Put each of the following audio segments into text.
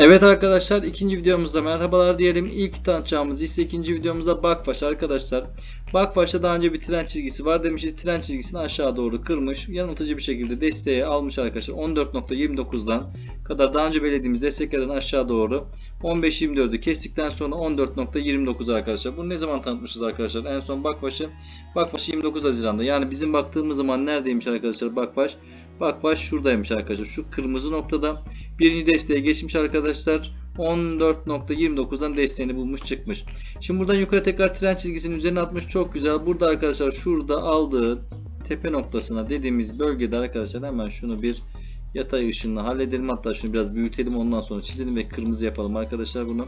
Evet arkadaşlar ikinci videomuzda merhabalar diyelim. İlk tanıtacağımız ise ikinci videomuzda Bakfaş arkadaşlar. Bakfaş'ta daha önce bir tren çizgisi var demişiz. Tren çizgisini aşağı doğru kırmış. Yanıltıcı bir şekilde desteğe almış arkadaşlar. 14.29'dan kadar daha önce belirlediğimiz desteklerden aşağı doğru 15.24'ü kestikten sonra 14.29 arkadaşlar. Bunu ne zaman tanıtmışız arkadaşlar? En son Bakfaş'ı Bakfaş 29 Haziran'da. Yani bizim baktığımız zaman neredeymiş arkadaşlar Bakfaş? Bakfaş şuradaymış arkadaşlar. Şu kırmızı noktada birinci desteğe geçmiş arkadaşlar. 14.29'dan desteğini bulmuş çıkmış. Şimdi buradan yukarı tekrar tren çizgisinin üzerine atmış. Çok güzel. Burada arkadaşlar şurada aldığı tepe noktasına dediğimiz bölgede arkadaşlar hemen şunu bir yatay ışınla halledelim. Hatta şunu biraz büyütelim ondan sonra çizelim ve kırmızı yapalım arkadaşlar bunu.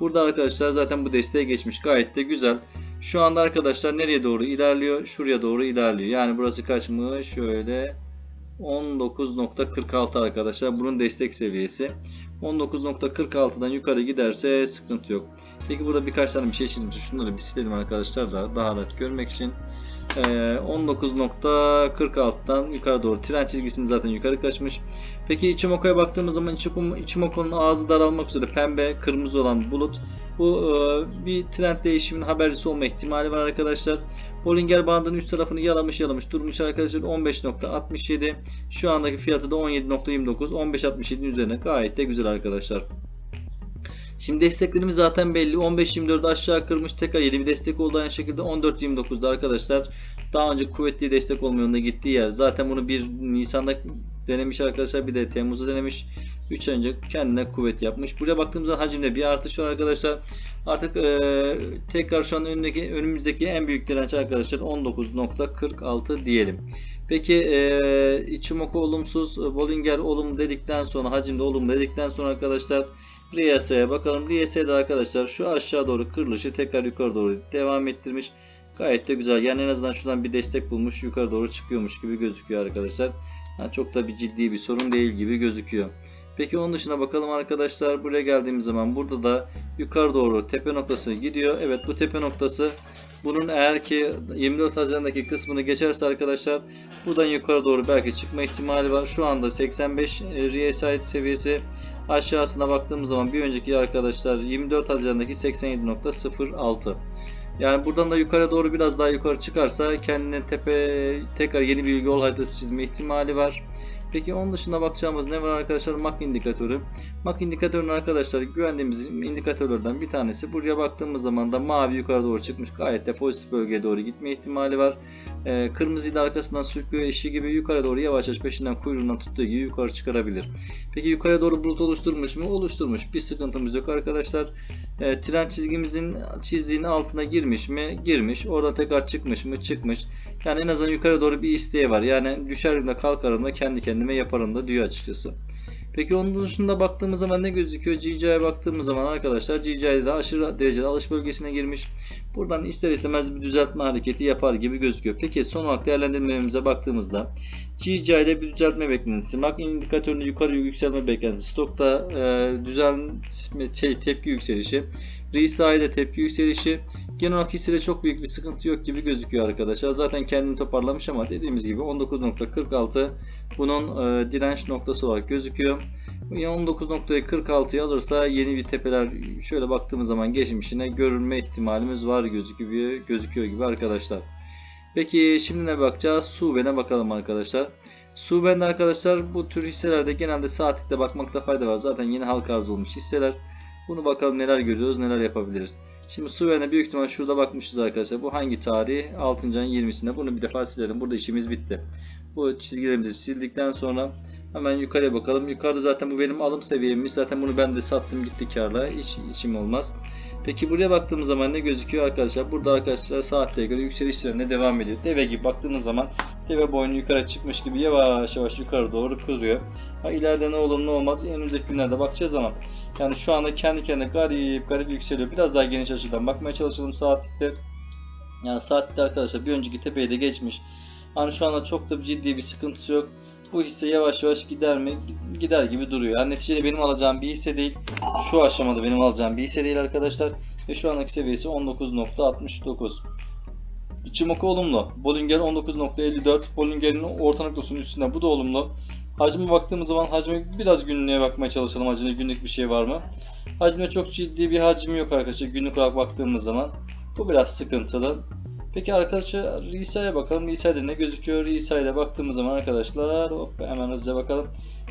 Burada arkadaşlar zaten bu desteğe geçmiş. Gayet de güzel. Şu anda arkadaşlar nereye doğru ilerliyor? Şuraya doğru ilerliyor. Yani burası kaçmış? Şöyle 19.46 arkadaşlar. Bunun destek seviyesi. 19.46'dan yukarı giderse sıkıntı yok. Peki burada birkaç tane bir şey çizmiş. Şunları bir silelim arkadaşlar da daha net görmek için. Ee, 19.46'dan yukarı doğru tren çizgisini zaten yukarı kaçmış. Peki Ichimoku'ya baktığımız zaman Ichimoku- Ichimoku'nun ağzı daralmak üzere pembe, kırmızı olan bulut. Bu e, bir trend değişiminin habercisi olma ihtimali var arkadaşlar. Bollinger bandının üst tarafını yalamış yalamış durmuş arkadaşlar 15.67 şu andaki fiyatı da 17.29 15.67'nin üzerine gayet de güzel arkadaşlar. Şimdi desteklerimiz zaten belli. 15.24'de aşağı kırmış. Tekrar yeni bir destek oldu aynı şekilde. 14.29'da arkadaşlar daha önce kuvvetli destek olma yolunda gittiği yer. Zaten bunu bir Nisan'da denemiş arkadaşlar. Bir de Temmuz'da denemiş. 3 ay önce kendine kuvvet yapmış. Buraya baktığımızda hacimde bir artış var arkadaşlar. Artık eee, tekrar şu an önündeki önümüzdeki en büyük direnç arkadaşlar 19.46 diyelim. Peki eee Ichimoku olumsuz, Bollinger olumlu dedikten sonra hacimde olumlu dedikten sonra arkadaşlar RSI'ye bakalım. RSI'de arkadaşlar şu aşağı doğru kırılışı tekrar yukarı doğru devam ettirmiş. Gayet de güzel. Yani en azından şuradan bir destek bulmuş. Yukarı doğru çıkıyormuş gibi gözüküyor arkadaşlar. Yani çok da bir ciddi bir sorun değil gibi gözüküyor. Peki onun dışına bakalım arkadaşlar. Buraya geldiğimiz zaman burada da yukarı doğru tepe noktası gidiyor. Evet bu tepe noktası bunun eğer ki 24 Haziran'daki kısmını geçerse arkadaşlar buradan yukarı doğru belki çıkma ihtimali var. Şu anda 85 RSI seviyesi aşağısına baktığımız zaman bir önceki arkadaşlar 24 Haziran'daki 87.06 yani buradan da yukarı doğru biraz daha yukarı çıkarsa kendine tepe tekrar yeni bir yol haritası çizme ihtimali var. Peki onun dışında bakacağımız ne var arkadaşlar? MAC indikatörü. MAC indikatörünün arkadaşlar güvendiğimiz indikatörlerden bir tanesi. Buraya baktığımız zaman da mavi yukarı doğru çıkmış. Gayet de pozitif bölgeye doğru gitme ihtimali var. Ee, kırmızıyı da arkasından sürüklüyor eşi gibi yukarı doğru yavaş yavaş peşinden kuyruğundan tuttuğu gibi yukarı çıkarabilir. Peki yukarı doğru bulut oluşturmuş mu? Oluşturmuş. Bir sıkıntımız yok arkadaşlar. Ee, tren çizgimizin çizdiğinin altına girmiş mi? Girmiş. Orada tekrar çıkmış mı? Çıkmış. Yani en azından yukarı doğru bir isteği var. Yani düşerim de kalkarım da kendi kendime yaparım da diyor açıkçası. Peki onun dışında baktığımız zaman ne gözüküyor? GCI'ye baktığımız zaman arkadaşlar GCI'de de aşırı derecede alış bölgesine girmiş. Buradan ister istemez bir düzeltme hareketi yapar gibi gözüküyor. Peki son olarak değerlendirmemize baktığımızda GCI'de bir düzeltme beklentisi, MAC indikatöründe yukarı yükselme beklentisi, stokta e, düzenleme şey, tepki yükselişi, RSI'de tepki yükselişi, genel olarak hissede çok büyük bir sıkıntı yok gibi gözüküyor arkadaşlar. Zaten kendini toparlamış ama dediğimiz gibi 19.46 bunun e, direnç noktası olarak gözüküyor. 19.46'yı alırsa yeni bir tepeler şöyle baktığımız zaman geçmişine görülme ihtimalimiz var gözüküyor, gözüküyor gibi arkadaşlar. Peki şimdi ne bakacağız? Suven'e bakalım arkadaşlar. Suven'de arkadaşlar bu tür hisselerde genelde saatlikte bakmakta fayda var. Zaten yeni halka arz olmuş hisseler. Bunu bakalım neler görüyoruz, neler yapabiliriz. Şimdi Suven'e büyük ihtimal şurada bakmışız arkadaşlar. Bu hangi tarih? 6. ayın 20'sinde. Bunu bir defa silelim. Burada işimiz bitti. Bu çizgilerimizi sildikten sonra hemen yukarıya bakalım. Yukarıda zaten bu benim alım seviyemmiş. Zaten bunu ben de sattım gitti karla. Hiç içim olmaz. Peki buraya baktığımız zaman ne gözüküyor arkadaşlar? Burada arkadaşlar saatte göre yükselişlerine devam ediyor. Deve gibi baktığınız zaman deve boynu yukarı çıkmış gibi yavaş yavaş yukarı doğru kırıyor. Ha, ileride ne olur ne olmaz önümüzdeki günlerde bakacağız ama yani şu anda kendi kendine garip garip yükseliyor. Biraz daha geniş açıdan bakmaya çalışalım saatlikte. Yani saatlikte arkadaşlar bir önceki tepeyi de geçmiş. Hani şu anda çok da ciddi bir sıkıntısı yok. Bu hisse yavaş yavaş gider mi? Gider gibi duruyor. Yani neticede benim alacağım bir hisse değil. Şu aşamada benim alacağım bir hisse değil arkadaşlar. Ve şu andaki seviyesi 19.69. Ichimoku olumlu. Bollinger 19.54. Bollinger'in orta noktasının üstünde. Bu da olumlu. Hacme baktığımız zaman hacme biraz günlüğe bakmaya çalışalım. Hacimde günlük bir şey var mı? Hacme çok ciddi bir hacim yok arkadaşlar günlük olarak baktığımız zaman. Bu biraz sıkıntılı. Peki arkadaşlar Risa'ya bakalım. Risa'da ne gözüküyor? Risa'ya baktığımız zaman arkadaşlar hop hemen hızlıca bakalım.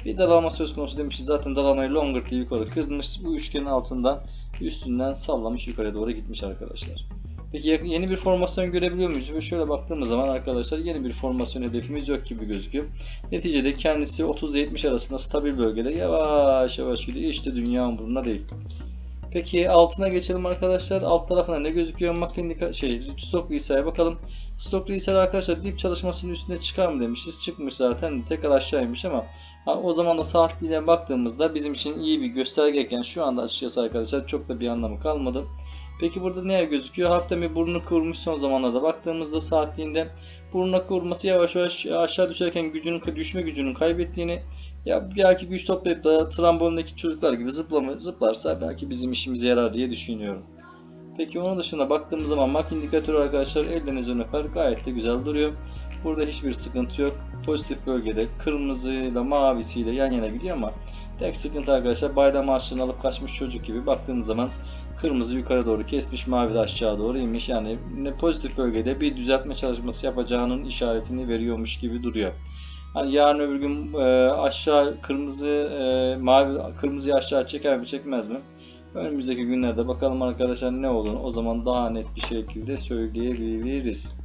Bir daralma söz konusu demişiz. Zaten daralmayı longer diye yukarı kırmış. Bu üçgenin altından üstünden sallamış yukarıya doğru gitmiş arkadaşlar. Peki yeni bir formasyon görebiliyor muyuz? Ve şöyle baktığımız zaman arkadaşlar yeni bir formasyon hedefimiz yok gibi gözüküyor. Neticede kendisi 30-70 arasında stabil bölgede yavaş yavaş gidiyor. İşte dünya umurunda değil. Peki altına geçelim arkadaşlar. Alt tarafına ne gözüküyor? Makindika şey stok resa'ya bakalım. Stok resa arkadaşlar dip çalışmasının üstüne çıkar mı demişiz. Çıkmış zaten. Tekrar aşağıymış ama o zaman da saatliğine baktığımızda bizim için iyi bir göstergeyken şu anda açıkçası arkadaşlar çok da bir anlamı kalmadı. Peki burada ne gözüküyor? Hafta bir burnu kıvırmış son zamanlarda baktığımızda saatliğinde burnuna kıvırması yavaş yavaş aşağı düşerken gücünün düşme gücünün kaybettiğini ya belki güç toplayıp da trambondaki çocuklar gibi zıplama, zıplarsa belki bizim işimize yarar diye düşünüyorum. Peki onun dışında baktığımız zaman mak indikatörü arkadaşlar elden öper gayet de güzel duruyor. Burada hiçbir sıkıntı yok. Pozitif bölgede kırmızıyla mavisiyle yan yana gidiyor ama tek sıkıntı arkadaşlar bayram harçlığını alıp kaçmış çocuk gibi baktığınız zaman kırmızı yukarı doğru kesmiş mavi de aşağı doğru inmiş. Yani pozitif bölgede bir düzeltme çalışması yapacağının işaretini veriyormuş gibi duruyor. Hani yarın öbür gün e, aşağı kırmızı e, mavi kırmızıyı aşağı çeker mi çekmez mi? Önümüzdeki günlerde bakalım arkadaşlar ne olduğunu o zaman daha net bir şekilde söyleyebiliriz.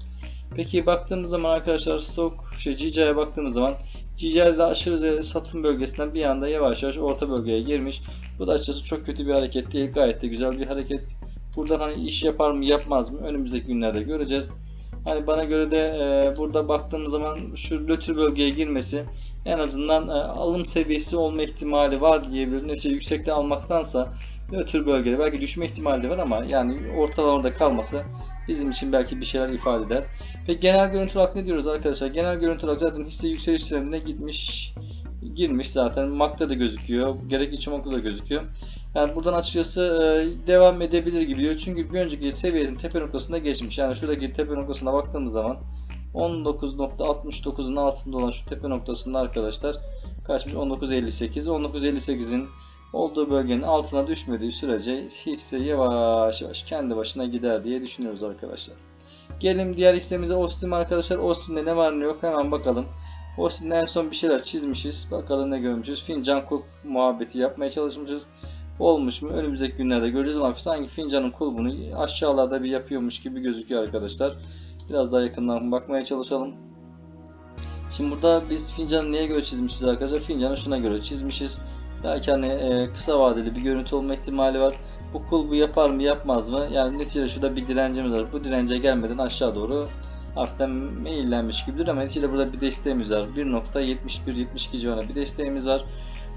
Peki baktığımız zaman arkadaşlar stok şey GC'ye baktığımız zaman GC'de aşırı satım bölgesinden bir anda yavaş yavaş orta bölgeye girmiş. Bu da açıkçası çok kötü bir hareket değil. Gayet de güzel bir hareket. Buradan hani iş yapar mı yapmaz mı önümüzdeki günlerde göreceğiz. Hani bana göre de e, burada baktığımız zaman şu lötür bölgeye girmesi en azından e, alım seviyesi olma ihtimali var diyebilirim. Neyse yüksekte almaktansa lötür bölgede belki düşme ihtimali de var ama yani ortalarda kalması bizim için belki bir şeyler ifade eder. Peki genel görüntü olarak ne diyoruz arkadaşlar? Genel görüntü olarak zaten hisse yükseliş trendine gitmiş girmiş zaten. MAC'da da gözüküyor. Gerek Ichimoku'da da gözüküyor. Yani buradan açıkçası e, devam edebilir gibi diyor. Çünkü bir önceki seviyesinin tepe noktasında geçmiş. Yani şuradaki tepe noktasına baktığımız zaman 19.69'un altında olan şu tepe noktasında arkadaşlar kaçmış? 19.58. 19.58'in olduğu bölgenin altına düşmediği sürece hisse yavaş yavaş kendi başına gider diye düşünüyoruz arkadaşlar. Gelelim diğer hissemize Ostim arkadaşlar. Ostim'de ne var ne yok hemen bakalım. Ostim'de en son bir şeyler çizmişiz. Bakalım ne görmüşüz. Fincan kulp muhabbeti yapmaya çalışmışız. Olmuş mu? Önümüzdeki günlerde göreceğiz ama sanki fincanın kulbunu aşağılarda bir yapıyormuş gibi gözüküyor arkadaşlar. Biraz daha yakından bakmaya çalışalım. Şimdi burada biz fincanı neye göre çizmişiz arkadaşlar? Fincanı şuna göre çizmişiz. Belki hani e, kısa vadeli bir görüntü olma ihtimali var. Bu kulbu yapar mı yapmaz mı? Yani neticede şurada bir direncimiz var. Bu dirence gelmeden aşağı doğru hafiften meyillenmiş gibidir ama neticede burada bir desteğimiz var. 1.71-72 civarında bir desteğimiz var.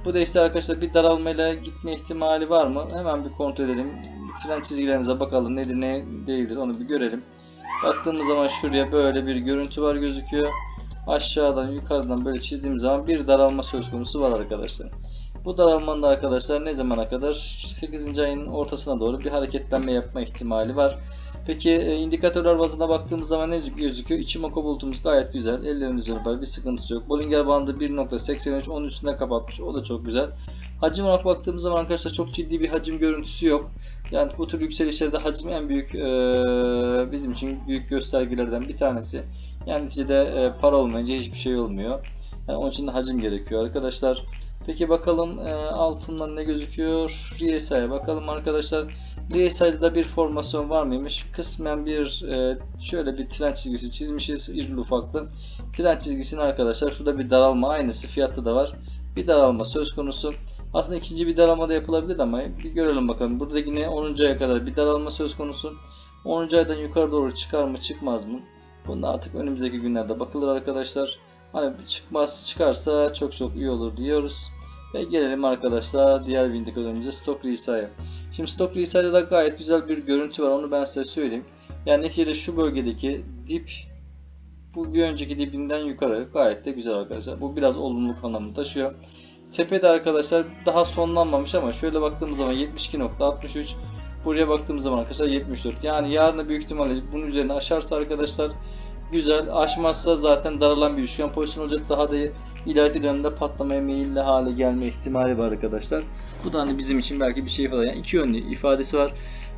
Bu desteği arkadaşlar bir daralmayla gitme ihtimali var mı? Hemen bir kontrol edelim. Trend çizgilerimize bakalım nedir ne değildir onu bir görelim. Baktığımız zaman şuraya böyle bir görüntü var gözüküyor. Aşağıdan yukarıdan böyle çizdiğimiz zaman bir daralma söz konusu var arkadaşlar. Bu daralmanın da arkadaşlar ne zamana kadar 8. ayın ortasına doğru bir hareketlenme yapma ihtimali var. Peki e, indikatörler bazına baktığımız zaman ne gözüküyor? Ichimoku bulutumuz gayet güzel. Ellerimiz öper bir sıkıntısı yok. Bollinger bandı 1.83 onun üstünde kapatmış. O da çok güzel. Hacim olarak baktığımız zaman arkadaşlar çok ciddi bir hacim görüntüsü yok. Yani bu tür yükselişlerde hacim en büyük e, bizim için büyük göstergelerden bir tanesi. Yani neticede e, para olmayınca hiçbir şey olmuyor. Yani onun için de hacim gerekiyor arkadaşlar. Peki bakalım e, altından ne gözüküyor? RSI'ye bakalım arkadaşlar. RSI'de da bir formasyon var mıymış? Kısmen bir e, şöyle bir trend çizgisi çizmişiz. İrili ufaklı. Trend çizgisinin arkadaşlar şurada bir daralma aynısı fiyatta da var. Bir daralma söz konusu. Aslında ikinci bir daralma da yapılabilir ama bir görelim bakalım. Burada yine 10. aya kadar bir daralma söz konusu. 10. aydan yukarı doğru çıkar mı çıkmaz mı? Bunda artık önümüzdeki günlerde bakılır arkadaşlar. Hani çıkmaz çıkarsa çok çok iyi olur diyoruz. Ve gelelim arkadaşlar diğer bir indikatörümüze Stock RSI'ye. Şimdi Stock RSI'de de gayet güzel bir görüntü var onu ben size söyleyeyim. Yani neticede şu bölgedeki dip bu bir önceki dibinden yukarı gayet de güzel arkadaşlar. Bu biraz olumluluk anlamını taşıyor. Tepede arkadaşlar daha sonlanmamış ama şöyle baktığımız zaman 72.63 Buraya baktığımız zaman arkadaşlar 74. Yani yarın büyük ihtimalle bunun üzerine aşarsa arkadaşlar Güzel. Aşmazsa zaten daralan bir üçgen pozisyon olacak. Daha da ileriki dönemde patlamaya meyilli hale gelme ihtimali var arkadaşlar. Bu da hani bizim için belki bir şey ifade yani iki yönlü ifadesi var.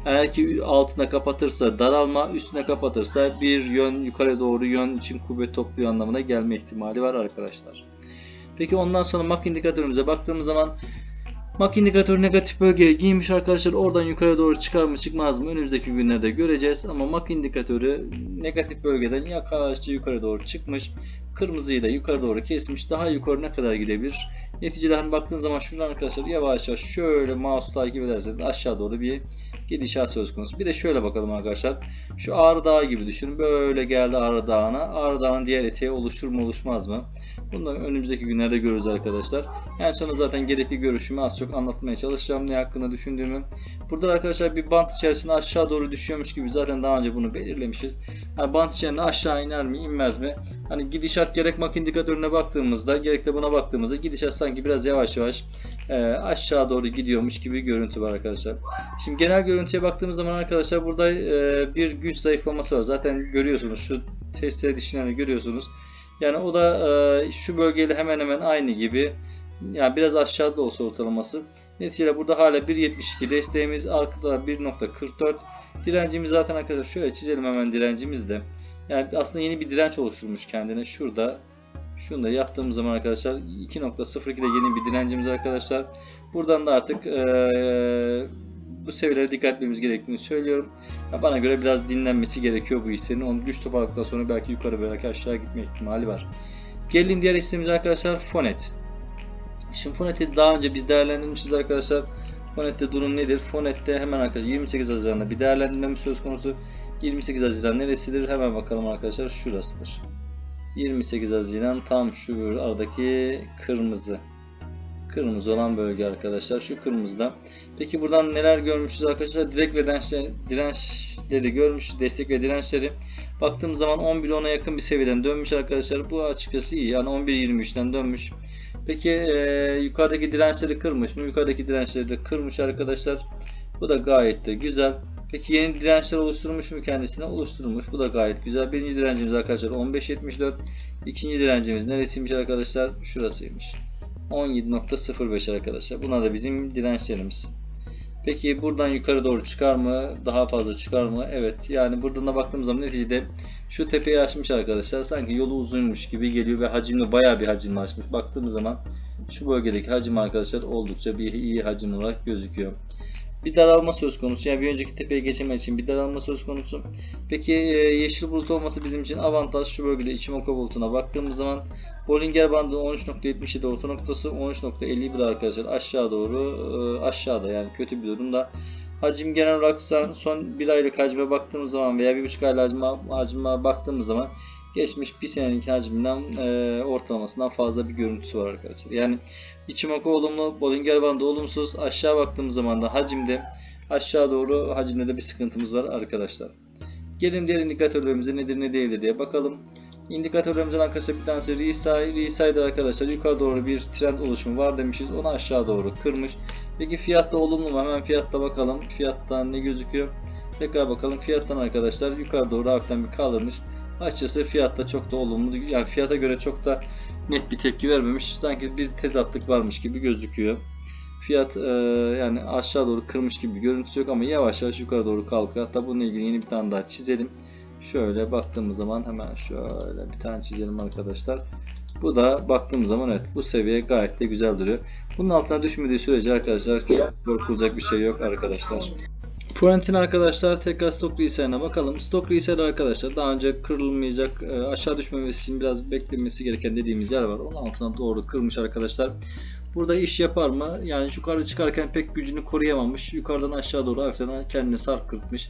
Eğer ki altına kapatırsa daralma, üstüne kapatırsa bir yön yukarı doğru yön için kuvvet topluyor anlamına gelme ihtimali var arkadaşlar. Peki ondan sonra mak indikatörümüze baktığımız zaman mak indikatörü negatif bölgeye giymiş arkadaşlar. Oradan yukarı doğru çıkar mı çıkmaz mı önümüzdeki günlerde göreceğiz. Ama mak indikatörü negatif bölgeden yavaşça yukarı doğru çıkmış. Kırmızıyı da yukarı doğru kesmiş. Daha yukarı ne kadar gidebilir? Neticede hani baktığınız zaman şuradan arkadaşlar yavaş yavaş şöyle mouse takip ederseniz aşağı doğru bir gidişat söz konusu. Bir de şöyle bakalım arkadaşlar. Şu Ağrı Dağı gibi düşünün. Böyle geldi Ağrı Dağı'na. Ağrı Dağı'nın diğer eteği oluşur mu oluşmaz mı? Da önümüzdeki günlerde görürüz arkadaşlar. En sonra zaten gerekli görüşümü az çok anlatmaya çalışacağım ne hakkında düşündüğümü. Burada arkadaşlar bir bant içerisinde aşağı doğru düşüyormuş gibi zaten daha önce bunu belirlemişiz. Yani bant içerisinde aşağı iner mi inmez mi? Hani gidişat gerek mak indikatörüne baktığımızda gerek de buna baktığımızda gidişat sanki biraz yavaş yavaş e, aşağı doğru gidiyormuş gibi görüntü var arkadaşlar. Şimdi genel görüntüye baktığımız zaman arkadaşlar burada e, bir güç zayıflaması var. Zaten görüyorsunuz şu testere dişlerini görüyorsunuz. Yani o da e, şu bölgeyle hemen hemen aynı gibi. Yani biraz aşağıda olsa ortalaması. Neticede burada hala 1.72 desteğimiz, arkada 1.44. Direncimiz zaten arkadaşlar şöyle çizelim hemen direncimiz de. Yani aslında yeni bir direnç oluşturmuş kendine. Şurada şunu da yaptığımız zaman arkadaşlar 2.02'de yeni bir direncimiz arkadaşlar. Buradan da artık eee, bu seviyelere dikkat etmemiz gerektiğini söylüyorum. Ya bana göre biraz dinlenmesi gerekiyor bu hissenin. Onu güç toparladıktan sonra belki yukarı belki aşağı gitme ihtimali var. Gelelim diğer hissemiz arkadaşlar Fonet. Şimdi Fonet'i daha önce biz değerlendirmişiz arkadaşlar. Fonet'te durum nedir? Fonet'te hemen arkadaşlar 28 Haziran'da bir değerlendirmemiz söz konusu. 28 Haziran neresidir? Hemen bakalım arkadaşlar şurasıdır. 28 Haziran tam şu aradaki kırmızı. Kırmızı olan bölge arkadaşlar. Şu kırmızıda. Peki buradan neler görmüşüz arkadaşlar? Direkt ve dirençleri, dirençleri. Destek ve dirençleri. Baktığımız zaman 11-10'a yakın bir seviyeden dönmüş arkadaşlar. Bu açıkçası iyi. Yani 11-23'ten dönmüş. Peki e, yukarıdaki dirençleri kırmış mı? Yukarıdaki dirençleri de kırmış arkadaşlar. Bu da gayet de güzel. Peki yeni dirençler oluşturmuş mu kendisine? Oluşturmuş. Bu da gayet güzel. Birinci direncimiz arkadaşlar 15.74. İkinci direncimiz neresiymiş arkadaşlar? Şurasıymış. 17.05 arkadaşlar. Bunlar da bizim dirençlerimiz. Peki buradan yukarı doğru çıkar mı? Daha fazla çıkar mı? Evet. Yani buradan da baktığımız zaman neticede şu tepeyi açmış arkadaşlar. Sanki yolu uzunmuş gibi geliyor ve hacimli bayağı bir hacimli açmış. Baktığımız zaman şu bölgedeki hacim arkadaşlar oldukça bir iyi hacim olarak gözüküyor. Bir daralma söz konusu. Yani bir önceki tepeye geçemek için bir daralma söz konusu. Peki e, yeşil bulut olması bizim için avantaj. Şu bölgede Ichimoku bulutuna baktığımız zaman Bollinger bandı 13.77 orta noktası 13.51 arkadaşlar aşağı doğru e, aşağıda yani kötü bir durumda. Hacim genel olarak son bir aylık hacme baktığımız zaman veya bir buçuk aylık hacme, hacme baktığımız zaman geçmiş bir senelik hacminden e, ortalamasından fazla bir görüntüsü var arkadaşlar. Yani Ichimoku olumlu, Bollinger bandı olumsuz. Aşağı baktığımız zaman da hacimde aşağı doğru hacimde de bir sıkıntımız var arkadaşlar. Gelin diğer indikatörlerimize nedir ne değildir diye bakalım. İndikatörlerimizin arkadaşlar bir tanesi RSI. RSI'dir arkadaşlar. Yukarı doğru bir trend oluşumu var demişiz. Onu aşağı doğru kırmış. Peki fiyatta olumlu mu? Hemen fiyatta bakalım. Fiyattan ne gözüküyor? Tekrar bakalım. Fiyattan arkadaşlar yukarı doğru hafiften bir kaldırmış. Açıkçası fiyatta çok da olumlu. Yani fiyata göre çok da net bir tepki vermemiş. Sanki biz tezatlık varmış gibi gözüküyor. Fiyat e, yani aşağı doğru kırmış gibi bir görüntüsü yok ama yavaş yavaş yukarı doğru kalkıyor. Hatta bununla ilgili yeni bir tane daha çizelim. Şöyle baktığımız zaman hemen şöyle bir tane çizelim arkadaşlar. Bu da baktığımız zaman evet bu seviye gayet de güzel duruyor. Bunun altına düşmediği sürece arkadaşlar korkulacak bir şey yok arkadaşlar. Puentin arkadaşlar tekrar stok reset'ine bakalım. Stok reset arkadaşlar daha önce kırılmayacak e, aşağı düşmemesi için biraz beklenmesi gereken dediğimiz yer var. Onun altına doğru kırmış arkadaşlar. Burada iş yapar mı? Yani yukarı çıkarken pek gücünü koruyamamış. Yukarıdan aşağı doğru hafiften kendini sarkıtmış.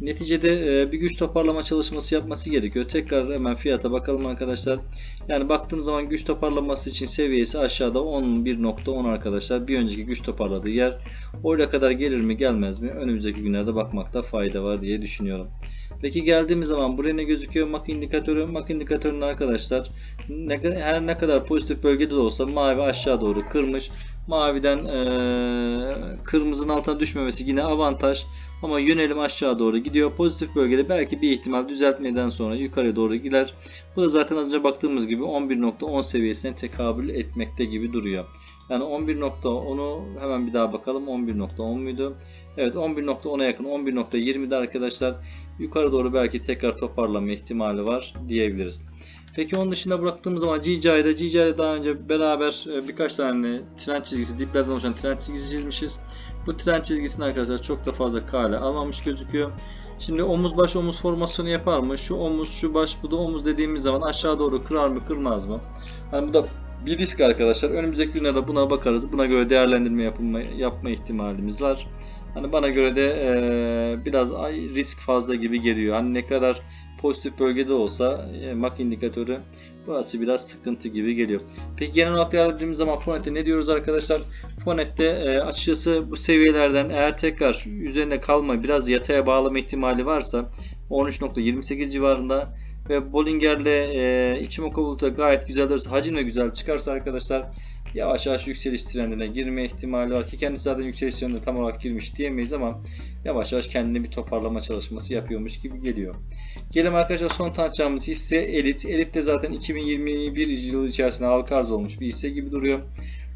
Neticede e, bir güç toparlama çalışması yapması gerekiyor. Tekrar hemen fiyata bakalım arkadaşlar. Yani baktığım zaman güç toparlaması için seviyesi aşağıda 11.10 arkadaşlar. Bir önceki güç toparladığı yer. Oraya kadar gelir mi gelmez mi? Önümüzdeki günlerde bakmakta fayda var diye düşünüyorum. Peki geldiğimiz zaman buraya ne gözüküyor? MAC indikatörü. MAC indikatörünün arkadaşlar ne, her ne kadar pozitif bölgede de olsa mavi aşağı doğru kırmış. Maviden eee, kırmızının altına düşmemesi yine avantaj. Ama yönelim aşağı doğru gidiyor. Pozitif bölgede belki bir ihtimal düzeltmeden sonra yukarı doğru gider. Bu da zaten az önce baktığımız gibi 11.10 seviyesine tekabül etmekte gibi duruyor. Yani 11.10'u hemen bir daha bakalım. 11.10 muydu? Evet 11.10'a yakın 11.20'de arkadaşlar yukarı doğru belki tekrar toparlama ihtimali var diyebiliriz. Peki onun dışında bıraktığımız zaman GCI'de GCI'de daha önce beraber e, birkaç tane trend çizgisi, diplerden oluşan trend çizgisi çizmişiz. Bu trend çizgisini arkadaşlar çok da fazla kale almamış gözüküyor. Şimdi omuz baş omuz formasyonu yapar mı? Şu omuz, şu baş, bu da omuz dediğimiz zaman aşağı doğru kırar mı, kırmaz mı? Hani bu da bir risk arkadaşlar. Önümüzdeki günlerde buna bakarız. Buna göre değerlendirme yapma, yapma ihtimalimiz var. Hani bana göre de eee, biraz ay, risk fazla gibi geliyor. Hani ne kadar pozitif bölgede olsa e, MAC indikatörü burası biraz sıkıntı gibi geliyor. Peki genel olarak değerlendirdiğimiz zaman Fonet'te ne diyoruz arkadaşlar? Fonet'te e, açıkçası bu seviyelerden eğer tekrar üzerine kalma biraz yataya bağlama ihtimali varsa 13.28 civarında ve Bollinger'le e, Ichimoku gayet güzel olursa hacim de güzel çıkarsa arkadaşlar yavaş yavaş yükseliş trendine girme ihtimali var ki kendisi zaten yükseliş trendine tam olarak girmiş diyemeyiz ama yavaş yavaş kendine bir toparlama çalışması yapıyormuş gibi geliyor. Gelelim arkadaşlar son tanıtacağımız hisse Elit. Elit de zaten 2021 yılı içerisinde halka arz olmuş bir hisse gibi duruyor.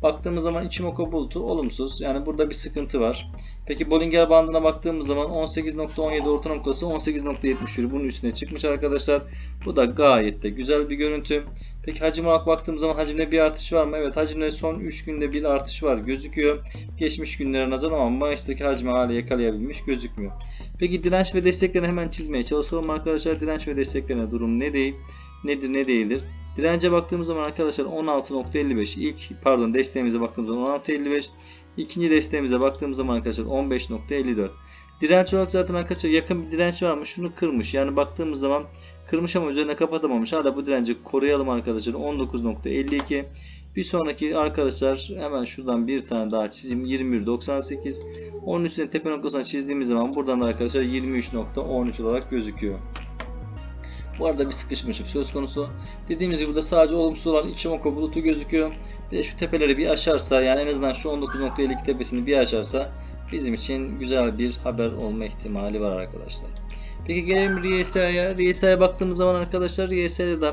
Baktığımız zaman Ichimoku bulutu olumsuz. Yani burada bir sıkıntı var. Peki Bollinger bandına baktığımız zaman 18.17 orta noktası 18.71 bunun üstüne çıkmış arkadaşlar. Bu da gayet de güzel bir görüntü. Peki hacim olarak baktığımız zaman hacimde bir artış var mı? Evet hacimde son 3 günde bir artış var gözüküyor. Geçmiş günlere nazar ama Mayıs'taki hacmi hala yakalayabilmiş gözükmüyor. Peki direnç ve desteklerini hemen çizmeye çalışalım arkadaşlar. Direnç ve desteklerine durum ne değil? Nedir ne değildir? Dirence baktığımız zaman arkadaşlar 16.55 ilk pardon desteğimize baktığımız zaman 16.55 ikinci desteğimize baktığımız zaman arkadaşlar 15.54 Direnç olarak zaten arkadaşlar yakın bir direnç var mı? Şunu kırmış. Yani baktığımız zaman kırmış ama üzerine kapatamamış. Hala bu direnci koruyalım arkadaşlar. 19.52 bir sonraki arkadaşlar hemen şuradan bir tane daha çizeyim. 21.98 onun üstüne tepe noktasına çizdiğimiz zaman buradan da arkadaşlar 23.13 olarak gözüküyor. Bu arada bir sıkışmışlık söz konusu. Dediğimiz gibi burada sadece olumsuz olan Ichimoku bulutu gözüküyor. Bir de şu tepeleri bir aşarsa yani en azından şu 19.52 tepesini bir aşarsa bizim için güzel bir haber olma ihtimali var arkadaşlar. Peki gelelim RSI'ye. RSI'ye baktığımız zaman arkadaşlar RSI'de de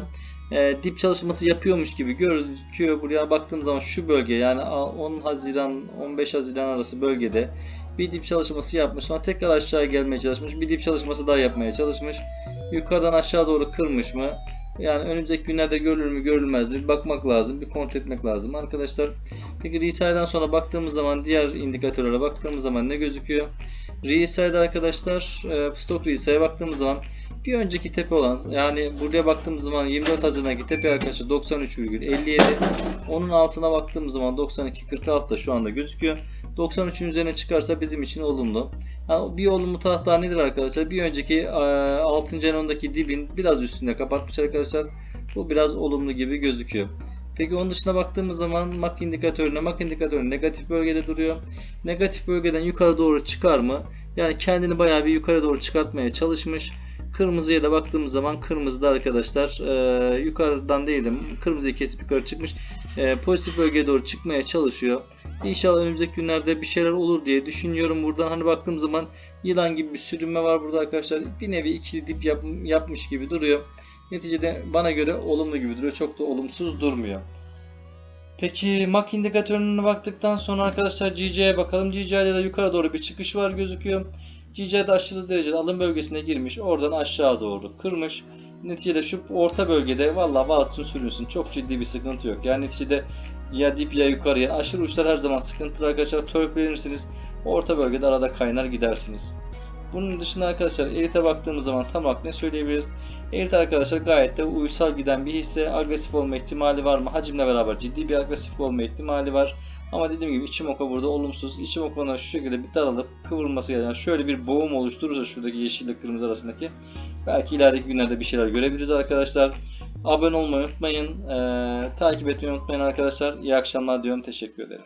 e, dip çalışması yapıyormuş gibi gözüküyor. Buraya baktığım zaman şu bölge yani 10 Haziran 15 Haziran arası bölgede bir dip çalışması yapmış. Sonra tekrar aşağı gelmeye çalışmış. Bir dip çalışması daha yapmaya çalışmış. Yukarıdan aşağı doğru kırmış mı? Yani önümüzdeki günlerde görülür mü görülmez mi? Bir bakmak lazım. Bir kontrol etmek lazım arkadaşlar. Peki RSI'den sonra baktığımız zaman diğer indikatörlere baktığımız zaman ne gözüküyor? RSI'de arkadaşlar e, stok RSI'ye baktığımız zaman bir önceki tepe olan yani buraya baktığımız zaman 24 Haziran'daki tepe arkadaşlar 93,57 onun altına baktığımız zaman 92,46 da şu anda gözüküyor. 93'ün üzerine çıkarsa bizim için olumlu. Yani bir olumlu tarafta nedir arkadaşlar? Bir önceki e, 6. enondaki dibin biraz üstünde kapatmış arkadaşlar. Bu biraz olumlu gibi gözüküyor. Peki onun dışına baktığımız zaman MAC indikatörüne, MAC indikatörü negatif bölgede duruyor. Negatif bölgeden yukarı doğru çıkar mı? Yani kendini bayağı bir yukarı doğru çıkartmaya çalışmış. Kırmızıya da baktığımız zaman kırmızıda arkadaşlar e, yukarıdan değildim. Kırmızıyı kesip yukarı çıkmış. E, pozitif bölgeye doğru çıkmaya çalışıyor. İnşallah önümüzdeki günlerde bir şeyler olur diye düşünüyorum. Buradan hani baktığım zaman yılan gibi bir sürünme var burada arkadaşlar. Bir nevi ikili dip yap, yapmış gibi duruyor. Neticede bana göre olumlu gibi duruyor. Çok da olumsuz durmuyor. Peki MAC indikatörüne baktıktan sonra arkadaşlar GC'ye bakalım. GC'de de yukarı doğru bir çıkış var gözüküyor. GC'de aşırı derecede alım bölgesine girmiş. Oradan aşağı doğru kırmış. Neticede şu orta bölgede valla bazısını sürünsün. Çok ciddi bir sıkıntı yok. Yani neticede ya dip ya yukarı yani aşırı uçlar her zaman sıkıntılı arkadaşlar. Törpülenirsiniz. Orta bölgede arada kaynar gidersiniz. Bunun dışında arkadaşlar Elite baktığımız zaman tam olarak ne söyleyebiliriz? Elite arkadaşlar gayet de uysal giden bir hisse. Agresif olma ihtimali var mı? Hacimle beraber ciddi bir agresif olma ihtimali var. Ama dediğim gibi Ichimoku burada olumsuz. Ichimoku'na şu şekilde bir daralıp kıvrılması gereken şöyle bir boğum oluşturursa şuradaki yeşille kırmızı arasındaki belki ilerideki günlerde bir şeyler görebiliriz arkadaşlar. Abone olmayı unutmayın. Ee, takip etmeyi unutmayın arkadaşlar. İyi akşamlar diyorum. Teşekkür ederim.